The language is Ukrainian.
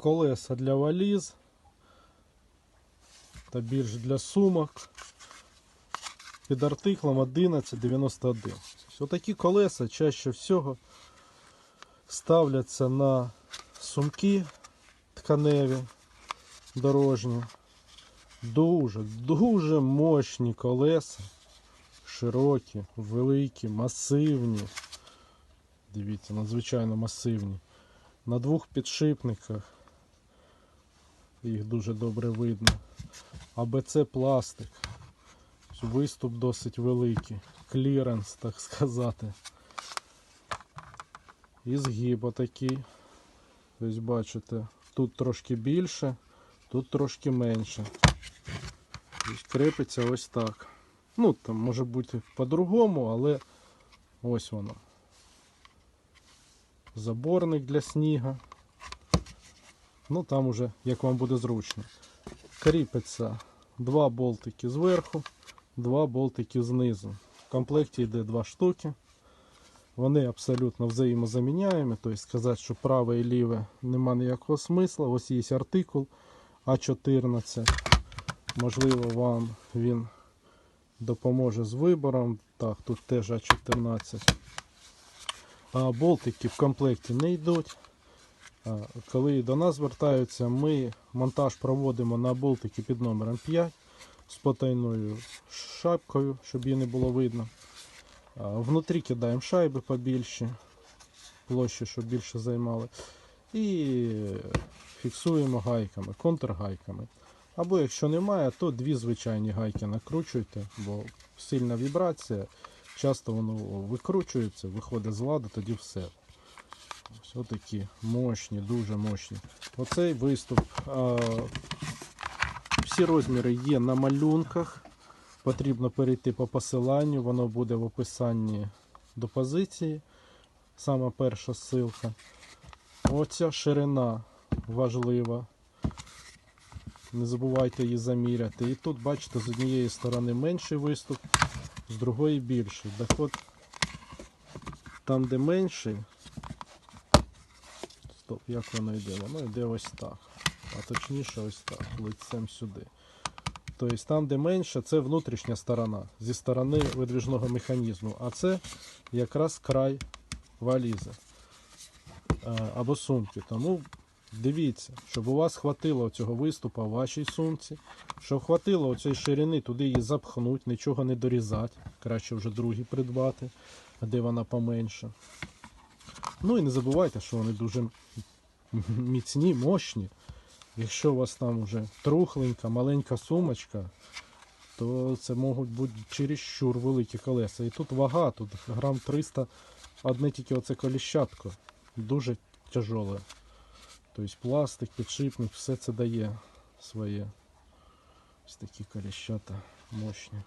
колеса для валіз та більш для сумок. Під артиклом 1191. Отакі колеса чаще всього ставляться на сумки тканеві дорожні. Дуже, дуже мощні колеса. Широкі, великі, масивні. Дивіться, надзвичайно масивні. На двох підшипниках. Їх дуже добре видно. АБЦ пластик. Виступ досить великий. Кліренс, так сказати. І згиб отакий. Тобто бачите, тут трошки більше, тут трошки менше. Тобто крепиться ось так. Ну, там може бути по-другому, але ось воно. Заборник для сніга. Ну там уже як вам буде зручно. Кріпиться два болтики зверху, два болтики знизу. В комплекті йде два штуки. Вони абсолютно взаємозаміняємі, тобто сказати, що праве і ліве нема ніякого смисла. Ось є артикул А14. Можливо, вам він допоможе з вибором. Так, тут теж А14. А болтики в комплекті не йдуть. Коли до нас звертаються, ми монтаж проводимо на болтики під номером 5 з потайною шапкою, щоб її не було видно. Внутрі кидаємо шайби побільші, площі, щоб більше займали. І фіксуємо гайками, контргайками. Або якщо немає, то дві звичайні гайки накручуйте, бо сильна вібрація, часто воно викручується, виходить з ладу, тоді все. Ось отакі мощні, дуже мощні. Оцей виступ. Всі розміри є на малюнках. Потрібно перейти по посиланню, воно буде в описанні до позиції. Сама перша ссылка. Оця ширина важлива. Не забувайте її заміряти. І тут, бачите, з однієї сторони менший виступ, з другої більший. Так от, там, де менший, стоп, як воно йде? Воно йде ось так. А точніше ось так, лицем сюди. Тобто там, де менше, це внутрішня сторона зі сторони видвіжного механізму. А це якраз край валізи е, або сумки. Тому дивіться, щоб у вас хватило цього виступу в вашій сумці, щоб хватило цієї ширини, туди її запхнуть, нічого не дорізати. Краще вже другі придбати, де вона поменша. Ну і не забувайте, що вони дуже міцні, мощні. Якщо у вас там вже трухленька, маленька сумочка, то це можуть бути чересчур великі колеса. І тут вага, тут грам 300, одне тільки оце коліщатко. Дуже тяжеле. Тобто пластик, підшипник, все це дає своє. Ось такі коліщата мощні.